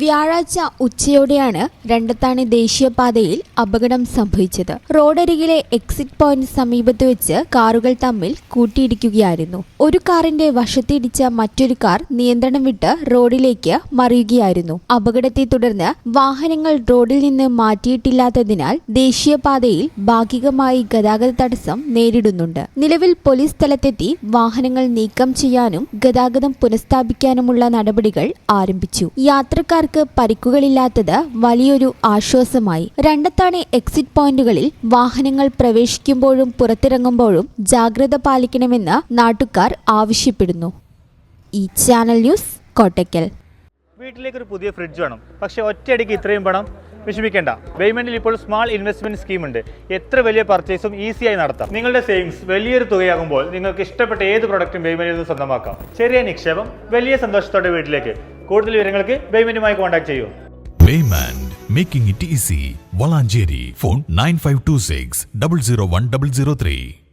വ്യാഴാഴ്ച ഉച്ചയോടെയാണ് രണ്ടത്താണി ദേശീയപാതയിൽ അപകടം സംഭവിച്ചത്. റോഡരികിലെ എക്സിറ്റ് പോയിന്റ് സമീപത്ത് വെച്ച് കാറുകൾ തമ്മിൽ കൂട്ടിയിടിക്കുകയായിരുന്നു. ഒരു കാറിന്റെ വശത്തിടിച്ച മറ്റൊരു കാർ നിയന്ത്രണം വിട്ട് റോഡിലേക്ക് മറിയുകയായിരുന്നു. അപകടത്തെ തുടർന്ന് വാഹനങ്ങൾ റോഡിൽ നിന്ന് മാറ്റിയിട്ടില്ലാത്തതിനാൽ ദേശീയപാതയിൽ ഭാഗികമായി ഗതാഗത തടസ്സം നേരിടുന്നുണ്ട്. നിലവിൽ പോലീസ് സ്ഥലത്തെത്തി വാഹനങ്ങൾ നീക്കം ചെയ്യാനും ഗതാഗതം പുനഃസ്ഥാപിക്കാനുമുള്ള നടപടികൾ ആരംഭിച്ചു. യാത്രക്കാർക്ക് പരിക്കുകളില്ലാത്തത് വലിയൊരു ആശ്വാസമായി. രണ്ടത്താണി എക്സിറ്റ് പോയിന്റുകളിൽ വാഹനങ്ങൾ പ്രവേശിക്കുമ്പോഴും പുറത്തിറങ്ങുമ്പോഴും ജാഗ്രത പാലിക്കണമെന്ന് നാട്ടുകാർ ആവശ്യപ്പെടുന്നു. ഈ ചാനൽ ന്യൂസ് കോട്ടയ്ക്കൽ. വീട്ടിലേക്ക് ഒരു പുതിയ ഫ്രിഡ്ജ് വേണം. പക്ഷേ ഒറ്റയടിക്ക് ഇത്രയും പണം വിഷമിക്കേണ്ട. പേയ്മെന്റിൽ ഇപ്പോൾ സ്മാൾ ഇൻവെസ്റ്റ്മെന്റ് സ്കീം ഉണ്ട്. എത്ര വലിയ പർച്ചേസും ഈസിയായി നടത്താം. നിങ്ങളുടെ സേവിങ്സ് വലിയൊരു തുകയാകുമ്പോൾ നിങ്ങൾക്ക് ഇഷ്ടപ്പെട്ട ഏത് പ്രൊഡക്റ്റും പേയ്മെന്റിൽ നിന്ന് സ്വന്തമാക്കാം. ചെറിയ നിക്ഷേപം വലിയ സന്തോഷത്തോടെ വീട്ടിലേക്ക്. കൂടുതൽ വിവരങ്ങൾക്ക് പേയ്മെന്റുമായി കോൺടാക്ട് ചെയ്യൂ Paymand, making it easy. Valanjeri, phone 9526 001 003.